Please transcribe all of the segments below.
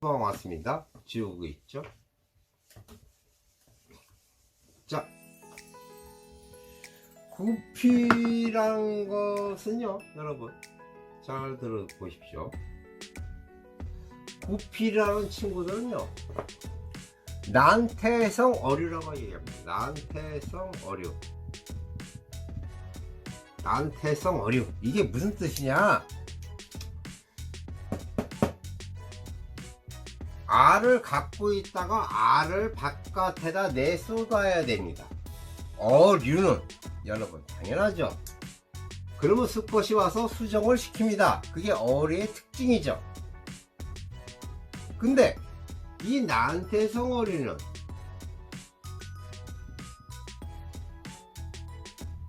방 왔습니다. 지우고 있죠. 자, 구피란 것은요, 여러분 잘 들어보십시오. 구피라는 친구들은요, 난태성 어류라고 얘기합니다. 난태성 어류. 난태성 어류. 이게 무슨 뜻이냐? 알을 갖고 있다가 알을 바깥에다 내쏟아야 됩니다. 어류는 여러분 당연하죠. 그러면 수컷이 와서 수정을 시킵니다. 그게 어류의 특징이죠. 근데 이 난태성 어류는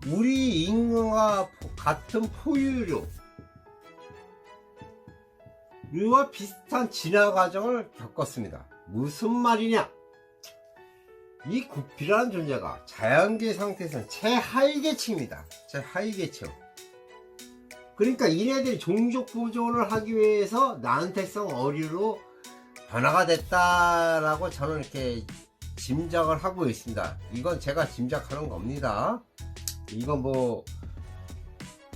우리 인간과 같은 포유류 류와 비슷한 진화 과정을 겪었습니다. 무슨 말이냐? 이 구피라는 존재가 자연계 상태에서는 최하위 계층입니다. 최하위 계층. 그러니까 이네들이 종족 보존을 하기 위해서 난태성 어류로 변화가 됐다라고 저는 이렇게 짐작을 하고 있습니다. 이건 제가 짐작하는 겁니다. 이건 뭐,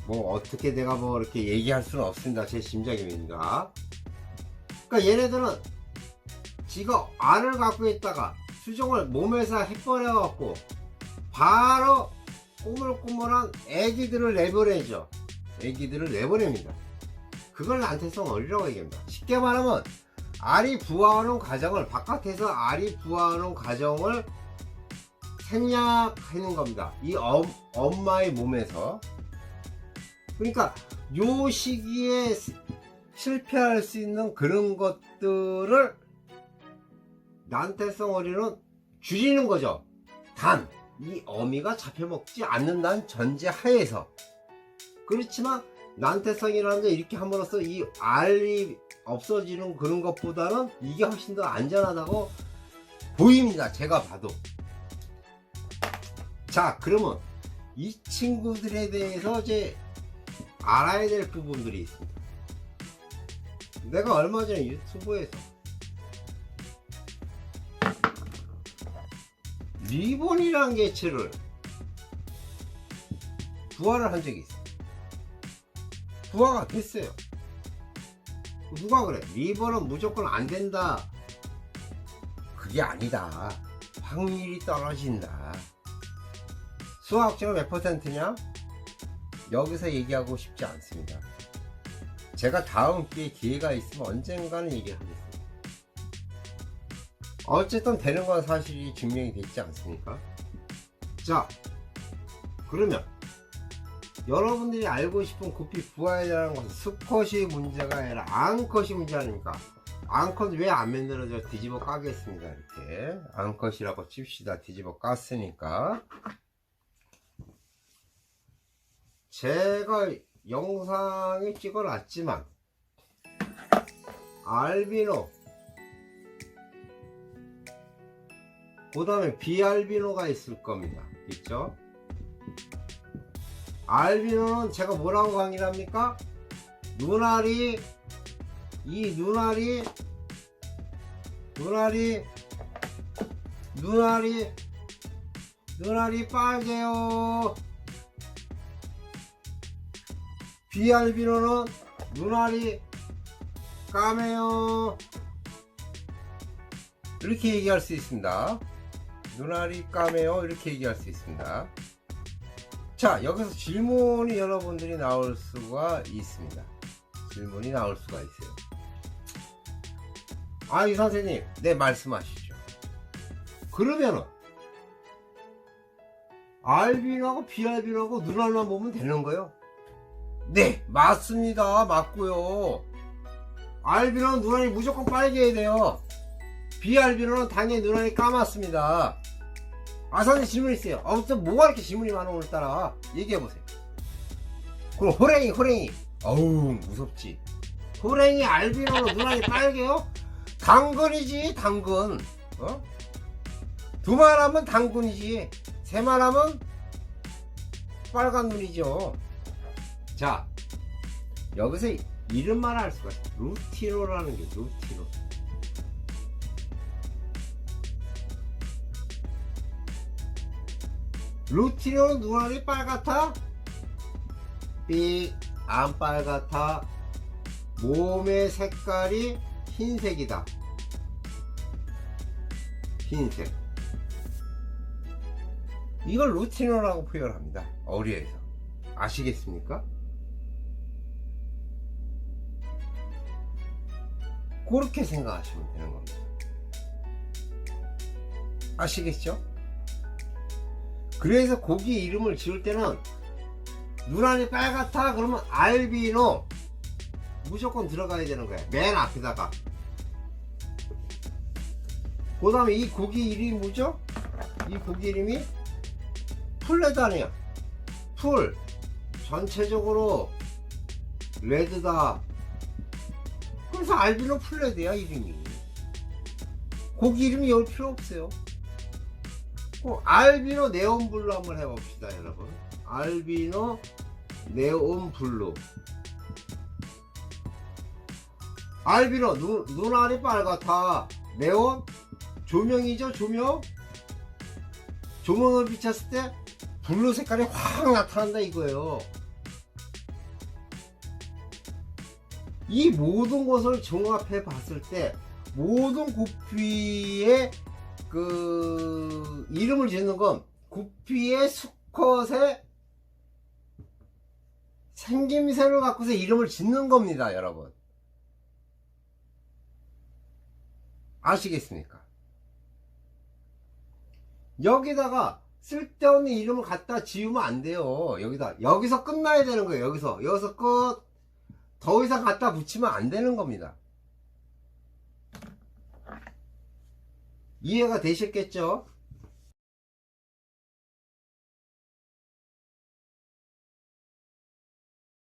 뭐, 어떻게 내가 뭐 이렇게 얘기할 수는 없습니다. 제 짐작입니다. 그러니까 얘네들은 지가 알을 갖고 있다가 수정을 몸에서 해버려 갖고 바로 꼬물꼬물한 애기들을 내보내죠. 애기들을 내보냅니다. 그걸 난태성 어리라고 얘기합니다. 쉽게 말하면 알이 부화하는 과정을 바깥에서 알이 부화하는 과정을 생략하는 겁니다. 이 엄, 엄마의 몸에서. 그러니까 요 시기에 실패할 수 있는 그런 것들을 난태성 어리는 줄이는 거죠. 단, 이 어미가 잡혀먹지 않는다는 전제 하에서. 그렇지만, 난태성이라는 게 이렇게 함으로써 이 알이 없어지는 그런 것보다는 이게 훨씬 더 안전하다고 보입니다. 제가 봐도. 자, 그러면 이 친구들에 대해서 이제 알아야 될 부분들이 있습니다. 내가 얼마 전에 유튜브에서 리본이라는 개체를 부화를 한 적이 있어요. 부화가 됐어요. 누가 그래? 리본은 무조건 안 된다. 그게 아니다. 확률이 떨어진다. 수학적으로 몇 퍼센트냐? 여기서 얘기하고 싶지 않습니다. 제가 다음 기회에 기회가 있으면 언젠가는 얘기하겠습니다. 어쨌든 되는 건 사실이 증명이 됐지 않습니까? 자, 그러면 여러분들이 알고 싶은 구피 부하이라는 것은 수컷이 문제가 아니라 앙컷이 문제 아닙니까? 앙컷 왜 안 만들어져? 뒤집어 까겠습니다. 이렇게 앙컷이라고 칩시다. 뒤집어 깠으니까 제가 영상에 찍어놨지만 알비노 그 다음에 비알비노가 있을 겁니다. 있죠? 알비노는 제가 뭐라고 강의를 합니까? 눈알이 이 눈알이 눈알이 눈알이 눈알이 빨개요 비알비노는 눈알이 까매요. 이렇게 얘기할 수 있습니다. 눈알이 까매요. 이렇게 얘기할 수 있습니다. 자, 여기서 질문이 여러분들이 나올 수가 있습니다. 질문이 나올 수가 있어요. 아, 이 선생님, 네, 말씀하시죠. 그러면은, 알비노하고 비알비노하고 눈알만 보면 되는 거예요. 네, 맞습니다. 맞고요. 알비노는 눈알이 무조건 빨개야 돼요. 비알비노는 당연히 눈알이 까맣습니다. 아선님 질문 있어요. 아무튼 뭐가 이렇게 질문이 많아 오늘따라 얘기해 보세요. 그럼 호랭이 호랭이. 어우 무섭지. 호랭이 알비노로 눈알이 빨개요? 당근이지 당근. 어? 두 말 하면 당근이지. 세 말 하면 빨간 눈이죠. 자, 여기서 이름만 알 수가 있어. 루티로라는 게 루티로. 루티로 눈알이 빨갛다? 삐, 안 빨갛다. 몸의 색깔이 흰색이다. 흰색. 이걸 루티노라고 표현합니다. 어리에서. 아시겠습니까? 그렇게 생각하시면 되는 겁니다. 아시겠죠? 그래서 고기 이름을 지을 때는 눈알이 빨갛다 그러면 알비노 무조건 들어가야 되는 거야. 맨 앞에다가. 그 다음에 이 고기 이름이 뭐죠? 이 고기 이름이 풀레다네요. 풀. 전체적으로 레드다. 그래서 알비노 풀레드야 이름이. 고기 이름이 열 필요 없어요. 그 알비노 네온블루 한번 해봅시다 여러분. 알비노 네온블루. 알비노 눈, 눈알이 빨갛다. 네온 조명이죠 조명. 조명을 비쳤을 때 블루 색깔이 확 나타난다 이거예요. 이 모든 것을 종합해 봤을 때 모든 구피의 그 이름을 짓는 건 구피의 수컷의 생김새를 갖고서 이름을 짓는 겁니다, 여러분. 아시겠습니까? 여기다가 쓸데없는 이름을 갖다 지우면 안 돼요. 여기다 여기서 끝나야 되는 거예요. 여기서 여기서 끝. 더 이상 갖다 붙이면 안 되는 겁니다. 이해가 되셨겠죠?